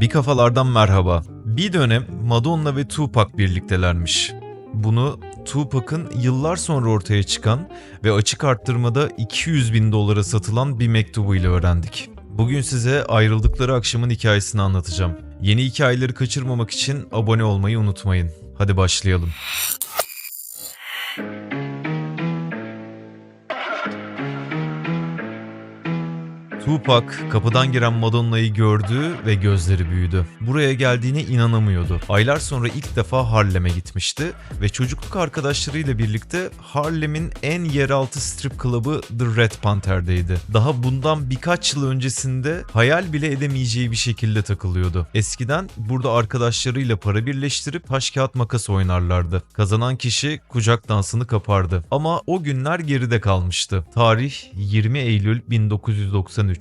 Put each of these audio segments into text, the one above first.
Bir kafalardan merhaba. Bir dönem Madonna ve Tupac birliktelermiş. Bunu Tupac'ın yıllar sonra ortaya çıkan ve açık arttırmada 200 bin dolara satılan bir mektubuyla öğrendik. Bugün size ayrıldıkları akşamın hikayesini anlatacağım. Yeni hikayeleri kaçırmamak için abone olmayı unutmayın. Hadi başlayalım. Tupac kapıdan giren Madonna'yı gördü ve gözleri büyüdü. Buraya geldiğine inanamıyordu. Aylar sonra ilk defa Harlem'e gitmişti ve çocukluk arkadaşlarıyla birlikte Harlem'in en yeraltı strip club'ı The Red Panther'deydi. Daha bundan birkaç yıl öncesinde hayal bile edemeyeceği bir şekilde takılıyordu. Eskiden burada arkadaşlarıyla para birleştirip taş kağıt makas oynarlardı. Kazanan kişi kucak dansını kapardı. Ama o günler geride kalmıştı. Tarih 20 Eylül 1993.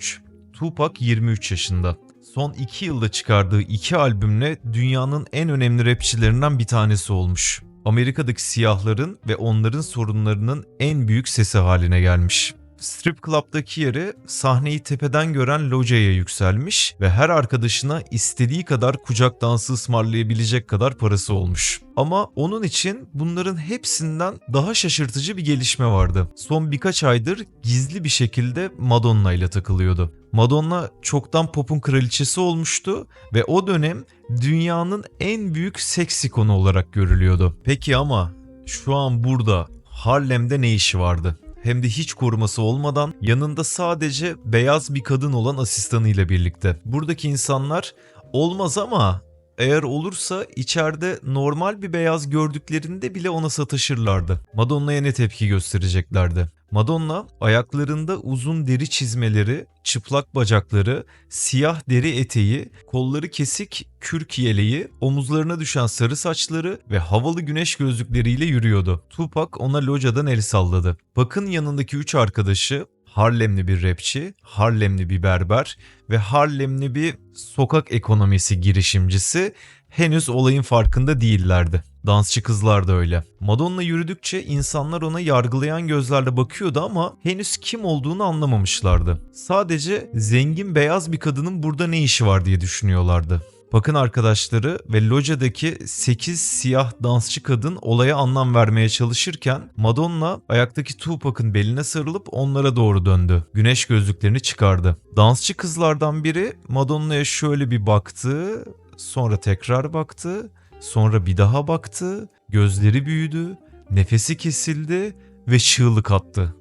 Tupac 23 yaşında. Son 2 yılda çıkardığı iki albümle dünyanın en önemli rapçilerinden bir tanesi olmuş. Amerika'daki siyahların ve onların sorunlarının en büyük sesi haline gelmiş. Strip Club'daki yeri sahneyi tepeden gören locaya yükselmiş ve her arkadaşına istediği kadar kucak dansı ısmarlayabilecek kadar parası olmuş. Ama onun için bunların hepsinden daha şaşırtıcı bir gelişme vardı. Son birkaç aydır gizli bir şekilde Madonna ile takılıyordu. Madonna çoktan popun kraliçesi olmuştu ve o dönem dünyanın en büyük seks ikonu olarak görülüyordu. Peki ama şu an burada Harlem'de ne işi vardı? Hem de hiç koruması olmadan yanında sadece beyaz bir kadın olan asistanıyla birlikte. Buradaki insanlar olmaz ama eğer olursa içeride normal bir beyaz gördüklerinde bile ona sataşırlardı. Madonna'ya ne tepki göstereceklerdi? Madonna ayaklarında uzun deri çizmeleri, çıplak bacakları, siyah deri eteği, kolları kesik kürk yeleği, omuzlarına düşen sarı saçları ve havalı güneş gözlükleriyle yürüyordu. Tupac ona locadan el salladı. Pac'ın yanındaki üç arkadaşı Harlemli bir rapçi, Harlemli bir berber ve Harlemli bir sokak ekonomisi girişimcisi henüz olayın farkında değillerdi. Dansçı kızlar da öyle. Madonna yürüdükçe insanlar ona yargılayan gözlerle bakıyordu ama henüz kim olduğunu anlamamışlardı. Sadece zengin beyaz bir kadının burada ne işi var diye düşünüyorlardı. Pak'ın arkadaşları ve locadaki 8 siyah dansçı kadın olaya anlam vermeye çalışırken Madonna ayaktaki Tupac'ın beline sarılıp onlara doğru döndü. Güneş gözlüklerini çıkardı. Dansçı kızlardan biri Madonna'ya şöyle bir baktı, sonra tekrar baktı, sonra bir daha baktı, gözleri büyüdü, nefesi kesildi ve çığlık attı.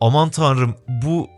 Aman tanrım bu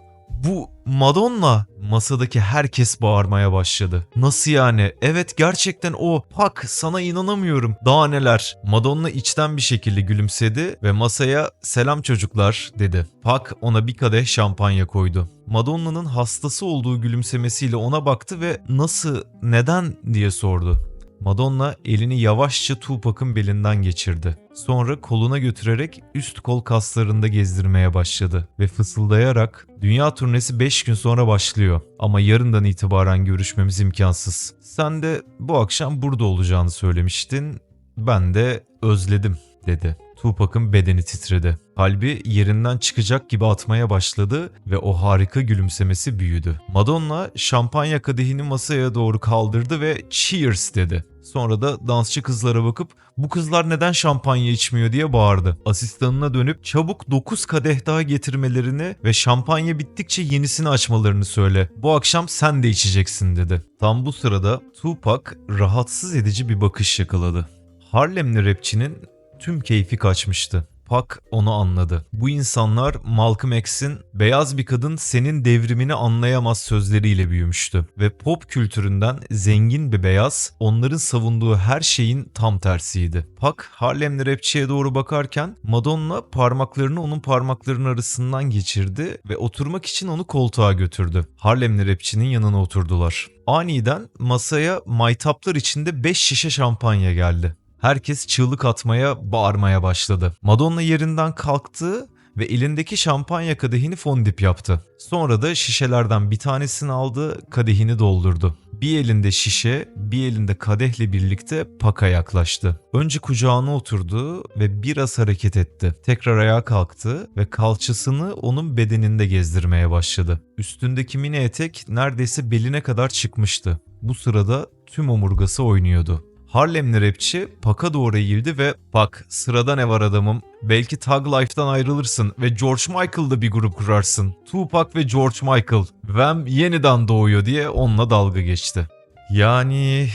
bu Madonna masadaki herkes bağırmaya başladı. Nasıl yani? Evet gerçekten o. Pak sana inanamıyorum. Daha neler? Madonna içten bir şekilde gülümsedi ve masaya selam çocuklar dedi. Pak ona bir kadeh şampanya koydu. Madonna'nın hastası olduğu gülümsemesiyle ona baktı ve nasıl, neden diye sordu. Madonna elini yavaşça Tupac'ın belinden geçirdi. Sonra koluna götürerek üst kol kaslarında gezdirmeye başladı ve fısıldayarak "Dünya turnesi 5 gün sonra başlıyor ama yarından itibaren görüşmemiz imkansız. Sen de bu akşam burada olacağını söylemiştin. Ben de özledim." dedi. Tupac'ın bedeni titredi. Kalbi yerinden çıkacak gibi atmaya başladı ve o harika gülümsemesi büyüdü. Madonna şampanya kadehini masaya doğru kaldırdı ve cheers dedi. Sonra da dansçı kızlara bakıp bu kızlar neden şampanya içmiyor diye bağırdı. Asistanına dönüp çabuk 9 kadeh daha getirmelerini ve şampanya bittikçe yenisini açmalarını söyle. Bu akşam sen de içeceksin dedi. Tam bu sırada Tupac rahatsız edici bir bakış yakaladı. Harlemli rapçinin tüm keyfi kaçmıştı. Pak onu anladı. Bu insanlar Malcolm X'in beyaz bir kadın senin devrimini anlayamaz sözleriyle büyümüştü. Ve pop kültüründen zengin bir beyaz onların savunduğu her şeyin tam tersiydi. Pak Harlemli rapçiye doğru bakarken Madonna parmaklarını onun parmaklarının arasından geçirdi ve oturmak için onu koltuğa götürdü. Harlemli rapçinin yanına oturdular. Aniden masaya maytaplar içinde 5 şişe şampanya geldi. Herkes çığlık atmaya, bağırmaya başladı. Madonna yerinden kalktı ve elindeki şampanya kadehini fondip yaptı. Sonra da şişelerden bir tanesini aldı, kadehini doldurdu. Bir elinde şişe, bir elinde kadehle birlikte Pak'a yaklaştı. Önce kucağına oturdu ve biraz hareket etti. Tekrar ayağa kalktı ve kalçasını onun bedeninde gezdirmeye başladı. Üstündeki mini etek neredeyse beline kadar çıkmıştı. Bu sırada tüm omurgası oynuyordu. Harlemli rapçi Pak'a doğru eğildi ve Pak sırada ne var adamım? Belki Tug Life'dan ayrılırsın ve George Michael'da bir grup kurarsın. Tupac ve George Michael. Vem yeniden doğuyor diye onunla dalga geçti. Yani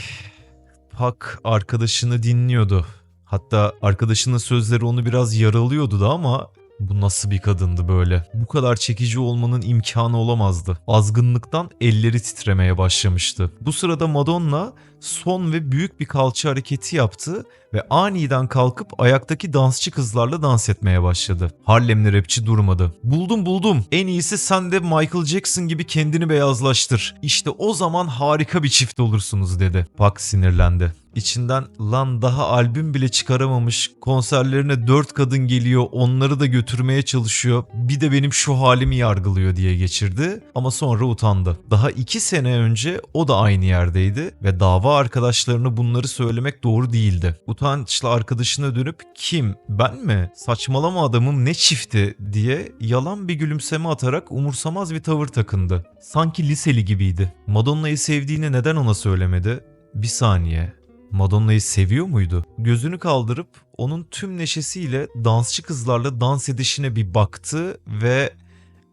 Pak arkadaşını dinliyordu. Hatta arkadaşının sözleri onu biraz yaralıyordu da ama bu nasıl bir kadındı böyle? Bu kadar çekici olmanın imkanı olamazdı. Azgınlıktan elleri titremeye başlamıştı. Bu sırada Madonna son ve büyük bir kalça hareketi yaptı ve aniden kalkıp ayaktaki dansçı kızlarla dans etmeye başladı. Harlemli rapçi durmadı. Buldum buldum. En iyisi sen de Michael Jackson gibi kendini beyazlaştır. İşte o zaman harika bir çift olursunuz dedi. Pak sinirlendi. İçinden lan daha albüm bile çıkaramamış konserlerine dört kadın geliyor onları da götürmeye çalışıyor bir de benim şu halimi yargılıyor diye geçirdi ama sonra utandı. Daha iki sene önce o da aynı yerdeydi ve dava arkadaşlarına bunları söylemek doğru değildi. Utançla arkadaşına dönüp kim ben mi saçmalama adamım ne çifti diye yalan bir gülümseme atarak umursamaz bir tavır takındı. Sanki liseli gibiydi. Madonna'yı sevdiğini neden ona söylemedi? Bir saniye. Madonna'yı seviyor muydu? Gözünü kaldırıp onun tüm neşesiyle dansçı kızlarla dans edişine bir baktı ve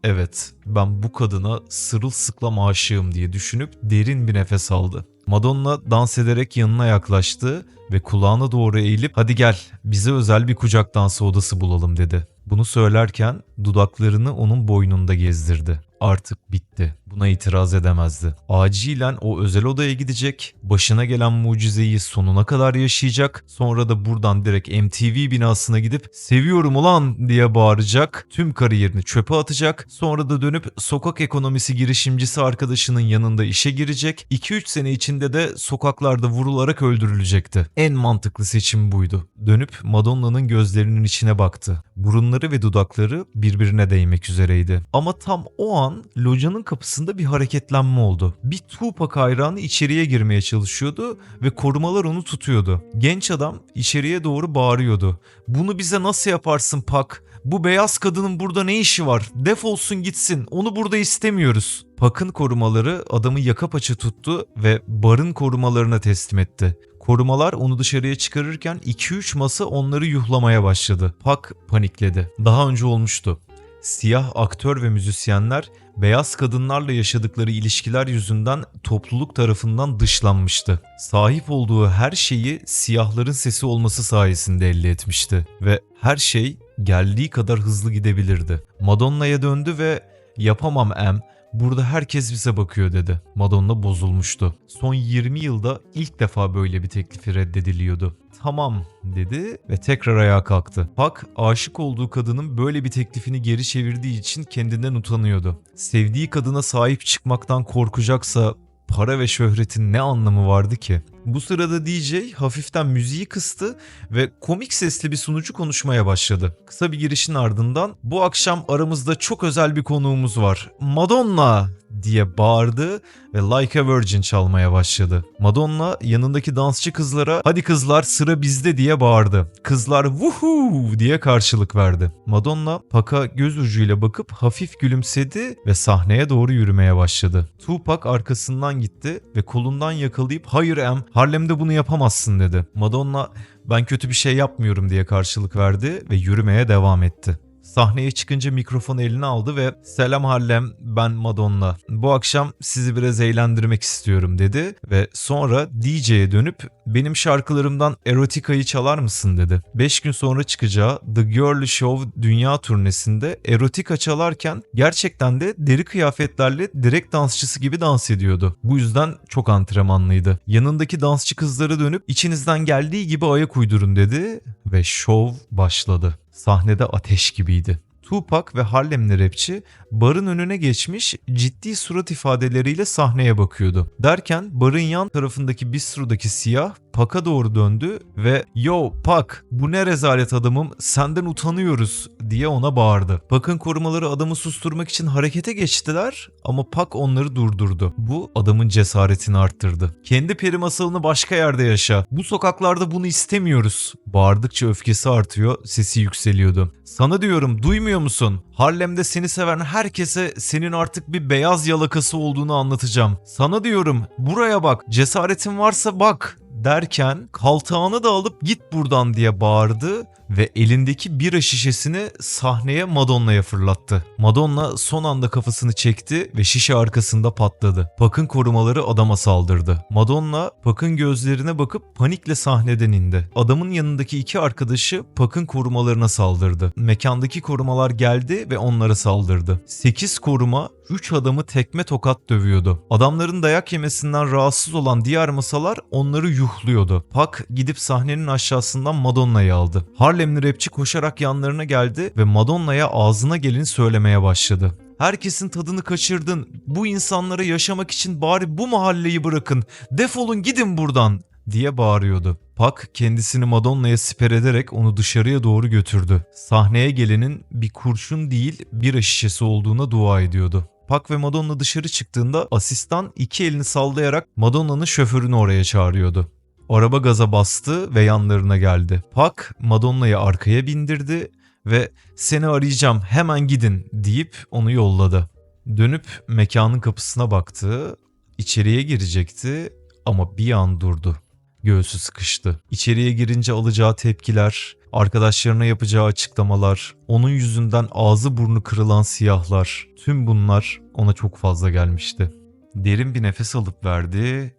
evet ben bu kadına sırılsıklam aşığım diye düşünüp derin bir nefes aldı. Madonna dans ederek yanına yaklaştı ve kulağına doğru eğilip hadi gel bize özel bir kucak dansı odası bulalım dedi. Bunu söylerken dudaklarını onun boynunda gezdirdi. Artık bitti. Buna itiraz edemezdi. Acilen o özel odaya gidecek, başına gelen mucizeyi sonuna kadar yaşayacak, sonra da buradan direkt MTV binasına gidip seviyorum ulan diye bağıracak, tüm kariyerini çöpe atacak, sonra da dönüp sokak ekonomisi girişimcisi arkadaşının yanında işe girecek, 2-3 sene içinde de sokaklarda vurularak öldürülecekti. En mantıklı seçim buydu. Dönüp Madonna'nın gözlerinin içine baktı. Burunları ve dudakları birbirine değmek üzereydi. Ama tam o an locanın kapısında bir hareketlenme oldu. Bir Tupac hayranı içeriye girmeye çalışıyordu ve korumalar onu tutuyordu. Genç adam içeriye doğru bağırıyordu. Bunu bize nasıl yaparsın Pak? Bu beyaz kadının burada ne işi var? Defolsun gitsin. Onu burada istemiyoruz. Pak'ın korumaları adamı yaka paça tuttu ve barın korumalarına teslim etti. Korumalar onu dışarıya çıkarırken 2-3 masa onları yuhlamaya başladı. Pak panikledi. Daha önce olmuştu. Siyah aktör ve müzisyenler beyaz kadınlarla yaşadıkları ilişkiler yüzünden topluluk tarafından dışlanmıştı. Sahip olduğu her şeyi siyahların sesi olması sayesinde elde etmişti ve her şey geldiği kadar hızlı gidebilirdi. Madonna'ya döndü ve "Yapamam em, Burada herkes bize bakıyor dedi. Madonna bozulmuştu. Son 20 yılda ilk defa böyle bir teklifi reddediliyordu. Tamam dedi ve tekrar ayağa kalktı. Pak aşık olduğu kadının böyle bir teklifini geri çevirdiği için kendinden utanıyordu. Sevdiği kadına sahip çıkmaktan korkacaksa para ve şöhretin ne anlamı vardı ki? Bu sırada DJ hafiften müziği kıstı ve komik sesli bir sunucu konuşmaya başladı. Kısa bir girişin ardından bu akşam aramızda çok özel bir konuğumuz var. Madonna diye bağırdı ve Like a Virgin çalmaya başladı. Madonna yanındaki dansçı kızlara hadi kızlar sıra bizde diye bağırdı. Kızlar vuhu diye karşılık verdi. Madonna Pak'a göz ucuyla bakıp hafif gülümsedi ve sahneye doğru yürümeye başladı. Tupac arkasından gitti ve kolundan yakalayıp hayır em Harlem'de bunu yapamazsın dedi. Madonna ben kötü bir şey yapmıyorum diye karşılık verdi ve yürümeye devam etti. Sahneye çıkınca mikrofonu eline aldı ve "Selam Harlem, ben Madonna. Bu akşam sizi biraz eğlendirmek istiyorum." dedi ve sonra DJ'ye dönüp "Benim şarkılarımdan Erotica'yı çalar mısın?" dedi. 5 gün sonra çıkacağı The Girl Show dünya turnesinde Erotica çalarken gerçekten de deri kıyafetlerle direkt dansçısı gibi dans ediyordu. Bu yüzden çok antrenmanlıydı. Yanındaki dansçı kızlara dönüp "İçinizden geldiği gibi ayak uydurun." dedi ve şov başladı. Sahnede ateş gibiydi. Tupac ve Harlemli rapçi barın önüne geçmiş ciddi surat ifadeleriyle sahneye bakıyordu. Derken barın yan tarafındaki bistrodaki siyah Puck'a doğru döndü ve ''Yo Puck bu ne rezalet adamım senden utanıyoruz'' diye ona bağırdı. Puck'ın korumaları adamı susturmak için harekete geçtiler ama Puck onları durdurdu. Bu adamın cesaretini arttırdı. ''Kendi peri masalını başka yerde yaşa. Bu sokaklarda bunu istemiyoruz.'' Bağırdıkça öfkesi artıyor, sesi yükseliyordu. ''Sana diyorum duymuyor musun? Harlem'de seni seven herkese senin artık bir beyaz yalakası olduğunu anlatacağım. Sana diyorum buraya bak cesaretin varsa bak derken kaltağını da alıp git buradan diye bağırdı ve elindeki bira şişesini sahneye Madonna'ya fırlattı. Madonna son anda kafasını çekti ve şişe arkasında patladı. Puck'ın korumaları adama saldırdı. Madonna Puck'ın gözlerine bakıp panikle sahneden indi. Adamın yanındaki iki arkadaşı Puck'ın korumalarına saldırdı. Mekandaki korumalar geldi ve onlara saldırdı. 8 koruma 3 adamı tekme tokat dövüyordu. Adamların dayak yemesinden rahatsız olan diğer masalar onları yuhluyordu. Puck gidip sahnenin aşağısından Madonna'yı aldı. Harlemli rapçi koşarak yanlarına geldi ve Madonna'ya ağzına geleni söylemeye başladı. Herkesin tadını kaçırdın. Bu insanlara yaşamak için bari bu mahalleyi bırakın. Defolun gidin buradan diye bağırıyordu. Puck kendisini Madonna'ya siper ederek onu dışarıya doğru götürdü. Sahneye gelenin bir kurşun değil bira şişesi olduğuna dua ediyordu. Puck ve Madonna dışarı çıktığında asistan iki elini sallayarak Madonna'nın şoförünü oraya çağırıyordu. Araba gaza bastı ve yanlarına geldi. Puck Madonna'yı arkaya bindirdi ve seni arayacağım hemen gidin deyip onu yolladı. Dönüp mekanın kapısına baktı, içeriye girecekti ama bir an durdu. Göğsü sıkıştı. İçeriye girince alacağı tepkiler, arkadaşlarına yapacağı açıklamalar, onun yüzünden ağzı burnu kırılan siyahlar, tüm bunlar ona çok fazla gelmişti. Derin bir nefes alıp verdi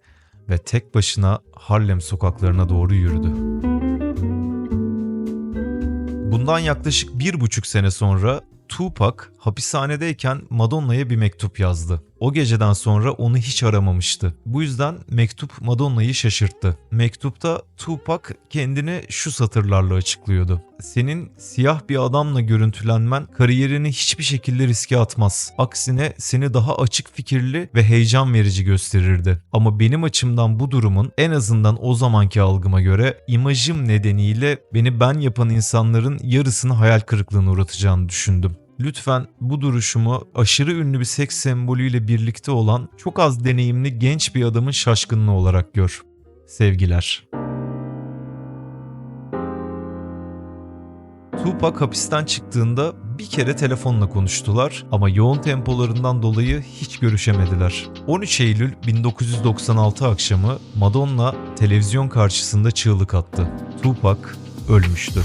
ve tek başına Harlem sokaklarına doğru yürüdü. Bundan yaklaşık bir buçuk sene sonra Tupac hapishanedeyken Madonna'ya bir mektup yazdı. O geceden sonra onu hiç aramamıştı. Bu yüzden mektup Madonna'yı şaşırttı. Mektupta Tupac kendini şu satırlarla açıklıyordu. Senin siyah bir adamla görüntülenmen kariyerini hiçbir şekilde riske atmaz. Aksine seni daha açık fikirli ve heyecan verici gösterirdi. Ama benim açımdan bu durumun en azından o zamanki algıma göre imajım nedeniyle beni ben yapan insanların yarısını hayal kırıklığına uğratacağını düşündüm. Lütfen bu duruşumu aşırı ünlü bir seks sembolüyle birlikte olan çok az deneyimli genç bir adamın şaşkınlığı olarak gör. Sevgiler. Tupac hapisten çıktığında bir kere telefonla konuştular ama yoğun tempolarından dolayı hiç görüşemediler. 13 Eylül 1996 akşamı Madonna televizyon karşısında çığlık attı. Tupac ölmüştü.